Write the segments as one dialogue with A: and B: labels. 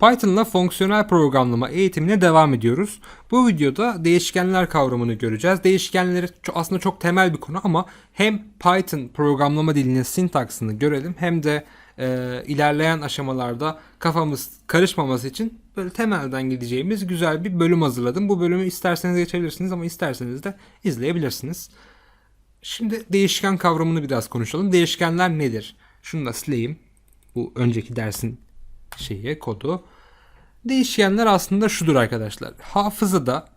A: Python'la fonksiyonel programlama eğitimine devam ediyoruz. Bu videoda değişkenler kavramını göreceğiz. Değişkenleri aslında çok temel bir konu ama hem Python programlama dilinin sintaksını görelim hem de e, ilerleyen aşamalarda kafamız karışmaması için böyle temelden gideceğimiz güzel bir bölüm hazırladım. Bu bölümü isterseniz geçebilirsiniz ama isterseniz de izleyebilirsiniz. Şimdi değişken kavramını biraz konuşalım. Değişkenler nedir? Şunu da sileyim. Bu önceki dersin şeyi, kodu. Değişkenler aslında şudur arkadaşlar. Hafızada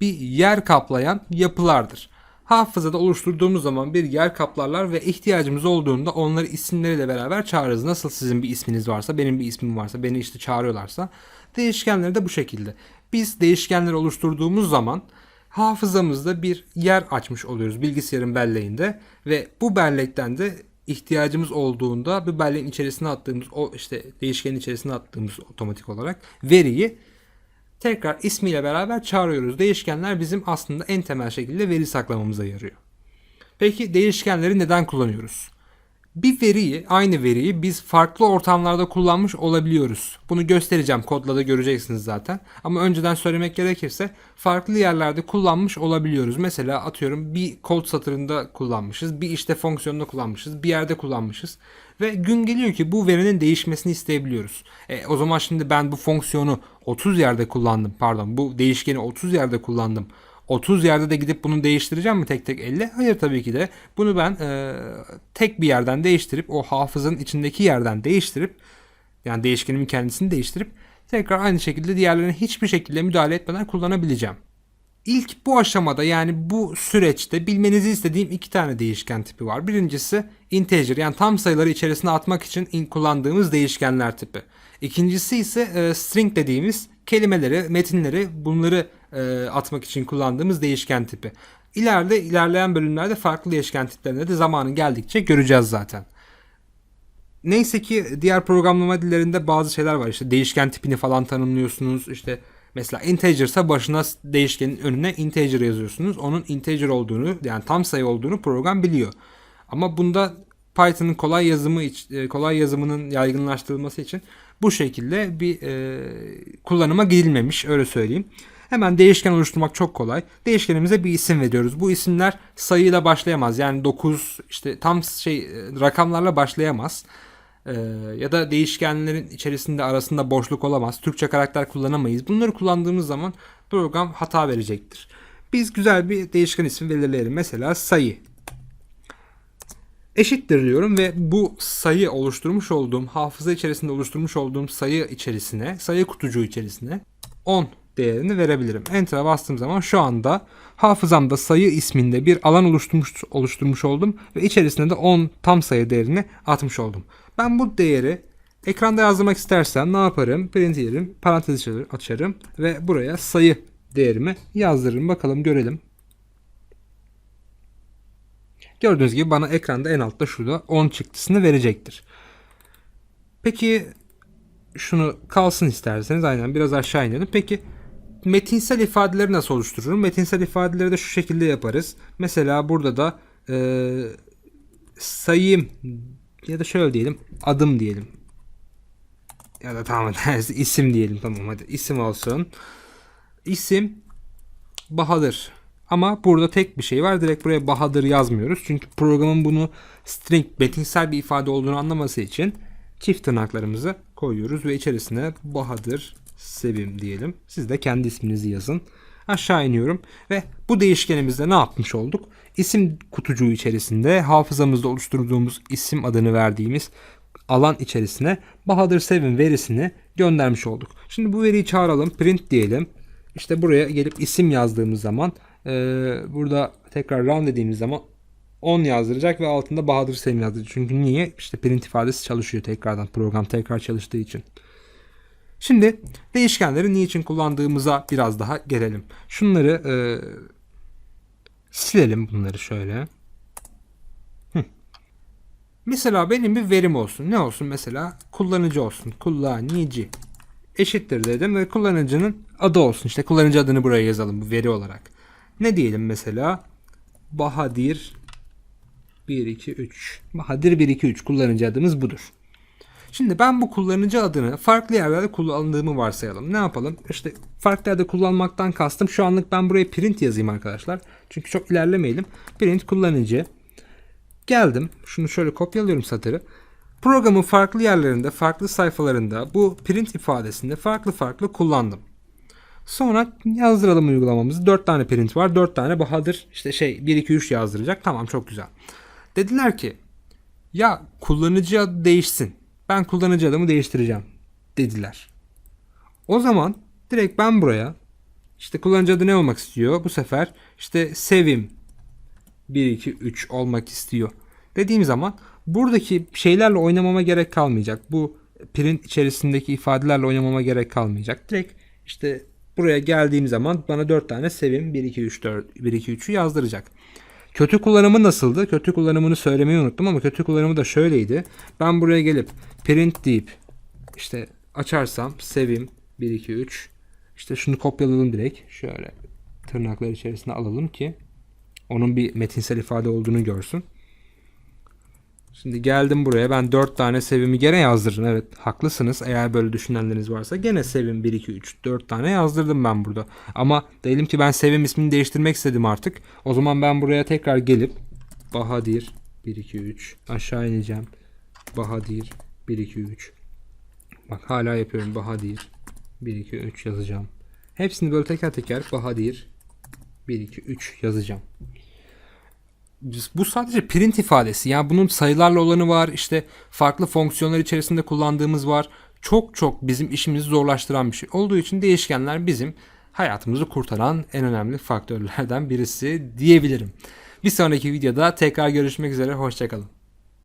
A: bir yer kaplayan yapılardır. Hafızada oluşturduğumuz zaman bir yer kaplarlar ve ihtiyacımız olduğunda onları isimleriyle beraber çağırırız. Nasıl sizin bir isminiz varsa, benim bir ismim varsa, beni işte çağırıyorlarsa değişkenleri de bu şekilde. Biz değişkenleri oluşturduğumuz zaman hafızamızda bir yer açmış oluyoruz bilgisayarın belleğinde ve bu bellekten de ihtiyacımız olduğunda bu belleğin içerisine attığımız o işte değişkenin içerisine attığımız otomatik olarak veriyi tekrar ismiyle beraber çağırıyoruz. Değişkenler bizim aslında en temel şekilde veri saklamamıza yarıyor. Peki değişkenleri neden kullanıyoruz? Bir veriyi, aynı veriyi biz farklı ortamlarda kullanmış olabiliyoruz. Bunu göstereceğim, kodla da göreceksiniz zaten. Ama önceden söylemek gerekirse farklı yerlerde kullanmış olabiliyoruz. Mesela atıyorum bir kod satırında kullanmışız, bir işte fonksiyonunda kullanmışız, bir yerde kullanmışız. Ve gün geliyor ki bu verinin değişmesini isteyebiliyoruz. E, o zaman şimdi ben bu fonksiyonu 30 yerde kullandım, pardon bu değişkeni 30 yerde kullandım. 30 yerde de gidip bunu değiştireceğim mi tek tek elle? Hayır tabii ki de. Bunu ben e, tek bir yerden değiştirip o hafızanın içindeki yerden değiştirip yani değişkenimin kendisini değiştirip tekrar aynı şekilde diğerlerine hiçbir şekilde müdahale etmeden kullanabileceğim. İlk bu aşamada yani bu süreçte bilmenizi istediğim iki tane değişken tipi var. Birincisi integer yani tam sayıları içerisine atmak için in- kullandığımız değişkenler tipi. İkincisi ise e, string dediğimiz kelimeleri, metinleri bunları e, atmak için kullandığımız değişken tipi. İleride ilerleyen bölümlerde farklı değişken tiplerine de zamanı geldikçe göreceğiz zaten. Neyse ki diğer programlama dillerinde bazı şeyler var. İşte değişken tipini falan tanımlıyorsunuz. İşte mesela integer ise başına değişkenin önüne integer yazıyorsunuz. Onun integer olduğunu yani tam sayı olduğunu program biliyor. Ama bunda Python'ın kolay yazımı e, kolay yazımının yaygınlaştırılması için bu şekilde bir e, kullanıma gidilmemiş öyle söyleyeyim. Hemen değişken oluşturmak çok kolay. Değişkenimize bir isim veriyoruz. Bu isimler sayıyla başlayamaz. Yani 9 işte tam şey e, rakamlarla başlayamaz. Ee, ya da değişkenlerin içerisinde arasında boşluk olamaz. Türkçe karakter kullanamayız. Bunları kullandığımız zaman program hata verecektir. Biz güzel bir değişken ismi belirleyelim. Mesela sayı. Eşittir diyorum ve bu sayı oluşturmuş olduğum, hafıza içerisinde oluşturmuş olduğum sayı içerisine, sayı kutucuğu içerisine 10 değerini verebilirim. Enter'a bastığım zaman şu anda hafızamda sayı isminde bir alan oluşturmuş oluşturmuş oldum ve içerisine de 10 tam sayı değerini atmış oldum. Ben bu değeri ekranda yazdırmak istersem ne yaparım? Print yerim, parantez açarım ve buraya sayı değerimi yazdırırım. Bakalım görelim. Gördüğünüz gibi bana ekranda en altta şurada 10 çıktısını verecektir. Peki şunu kalsın isterseniz aynen biraz aşağı inelim. Peki metinsel ifadeleri nasıl oluştururum? Metinsel ifadeleri de şu şekilde yaparız. Mesela burada da e, sayım ya da şöyle diyelim adım diyelim. Ya da tamam isim diyelim tamam hadi isim olsun. İsim Bahadır. Ama burada tek bir şey var. Direkt buraya Bahadır yazmıyoruz. Çünkü programın bunu string metinsel bir ifade olduğunu anlaması için çift tırnaklarımızı koyuyoruz ve içerisine Bahadır Sevim diyelim. Siz de kendi isminizi yazın. Aşağı iniyorum ve bu değişkenimizde ne yapmış olduk? İsim kutucuğu içerisinde hafızamızda oluşturduğumuz isim adını verdiğimiz alan içerisine Bahadır Sevim verisini göndermiş olduk. Şimdi bu veriyi çağıralım. Print diyelim. İşte buraya gelip isim yazdığımız zaman e, burada tekrar run dediğimiz zaman 10 yazdıracak ve altında Bahadır Sevim yazdıracak. Çünkü niye? İşte print ifadesi çalışıyor tekrardan. Program tekrar çalıştığı için. Şimdi değişkenleri niçin kullandığımıza biraz daha gelelim. Şunları e, silelim bunları şöyle. Mesela benim bir verim olsun. Ne olsun mesela? Kullanıcı olsun. Kullanıcı. Eşittir dedim ve kullanıcının adı olsun. İşte kullanıcı adını buraya yazalım bu veri olarak. Ne diyelim mesela? Bahadir 1 2 3. Bahadir 1 2 3 kullanıcı adımız budur. Şimdi ben bu kullanıcı adını farklı yerlerde kullandığımı varsayalım. Ne yapalım? İşte farklı yerde kullanmaktan kastım şu anlık ben buraya print yazayım arkadaşlar. Çünkü çok ilerlemeyelim. Print kullanıcı. Geldim. Şunu şöyle kopyalıyorum satırı. Programın farklı yerlerinde, farklı sayfalarında bu print ifadesinde farklı farklı kullandım. Sonra yazdıralım uygulamamızı. 4 tane print var. 4 tane Bahadır işte şey 1 2 3 yazdıracak. Tamam çok güzel. Dediler ki ya kullanıcı adı değişsin. Ben kullanıcı adımı değiştireceğim dediler. O zaman direkt ben buraya işte kullanıcı adı ne olmak istiyor? Bu sefer işte Sevim 1 2 3 olmak istiyor. Dediğim zaman buradaki şeylerle oynamama gerek kalmayacak. Bu print içerisindeki ifadelerle oynamama gerek kalmayacak. Direkt işte buraya geldiğim zaman bana 4 tane Sevim 1 2 3 4 1 2 3'ü yazdıracak. Kötü kullanımı nasıldı? Kötü kullanımını söylemeyi unuttum ama kötü kullanımı da şöyleydi. Ben buraya gelip print deyip işte açarsam sevim 1 2 3 işte şunu kopyaladım direkt. Şöyle tırnaklar içerisine alalım ki onun bir metinsel ifade olduğunu görsün. Şimdi geldim buraya ben 4 tane sevimi gene yazdırdım. Evet haklısınız eğer böyle düşünenleriniz varsa gene sevim 1 2 3 4 tane yazdırdım ben burada. Ama diyelim ki ben sevim ismini değiştirmek istedim artık. O zaman ben buraya tekrar gelip Bahadir 1 2 3 aşağı ineceğim. Bahadir 1 2 3 Bak hala yapıyorum Bahadir 1 2 3 yazacağım. Hepsini böyle teker teker Bahadir 1 2 3 yazacağım bu sadece print ifadesi. Yani bunun sayılarla olanı var. işte farklı fonksiyonlar içerisinde kullandığımız var. Çok çok bizim işimizi zorlaştıran bir şey. Olduğu için değişkenler bizim hayatımızı kurtaran en önemli faktörlerden birisi diyebilirim. Bir sonraki videoda tekrar görüşmek üzere. Hoşçakalın.